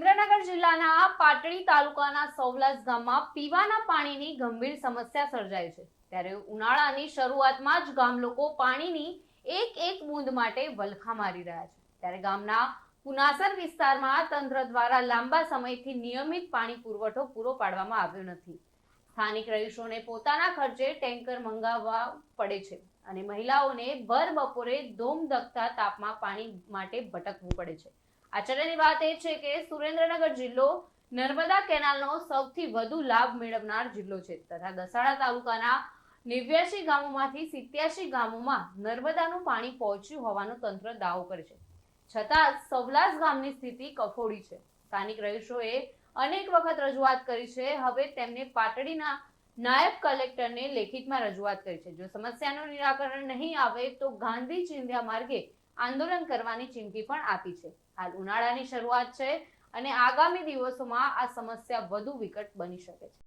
સુરેન્દ્રનગર જિલ્લાના પાટડી તાલુકાના સૌલાસ ગામમાં પીવાના પાણીની ગંભીર સમસ્યા સર્જાઈ છે. ત્યારે ઉનાળાની શરૂઆતમાં જ ગામ લોકો પાણીની એક એક બૂંદ માટે વલખા મારી રહ્યા છે. ત્યારે ગામના પુનાસર વિસ્તારમાં તંત્ર દ્વારા લાંબા સમયથી નિયમિત પાણી પુરવઠો પૂરો પાડવામાં આવ્યો નથી. સ્થાનિક રહીશોને પોતાના ખર્ચે ટેન્કર મંગાવવા પડે છે અને મહિલાઓને ભર બપોરે ધોમધકતા તાપમાં પાણી માટે ભટકવું પડે છે. આશ્ચર્યની વાત એ છે કે સુરેન્દ્રનગર જિલ્લો નર્મદા કેનાલનો સૌથી વધુ લાભ મેળવનાર જિલ્લો છે તથા દસાડા તાલુકાના નેવ્યાસી ગામોમાંથી સિત્યાસી ગામોમાં નર્મદાનું પાણી પહોંચ્યું હોવાનો તંત્ર દાવો કરે છે. છતાં સવલાસ ગામની સ્થિતિ કફોડી છે. સ્થાનિક રહીશોએ અનેક વખત રજૂઆત કરી છે. હવે તેમને પાટડીના નાયબ કલેક્ટરને લેખિતમાં રજૂઆત કરી છે. જો સમસ્યાનું નિરાકરણ નહીં આવે તો ગાંધી ચિંધ્યા માર્ગે આંદોલન કરવાની ચીમકી પણ આપી છે. હાલ ઉનાળાની શરૂઆત છે અને આગામી દિવસોમાં આ સમસ્યા વધુ વિકટ બની શકે છે.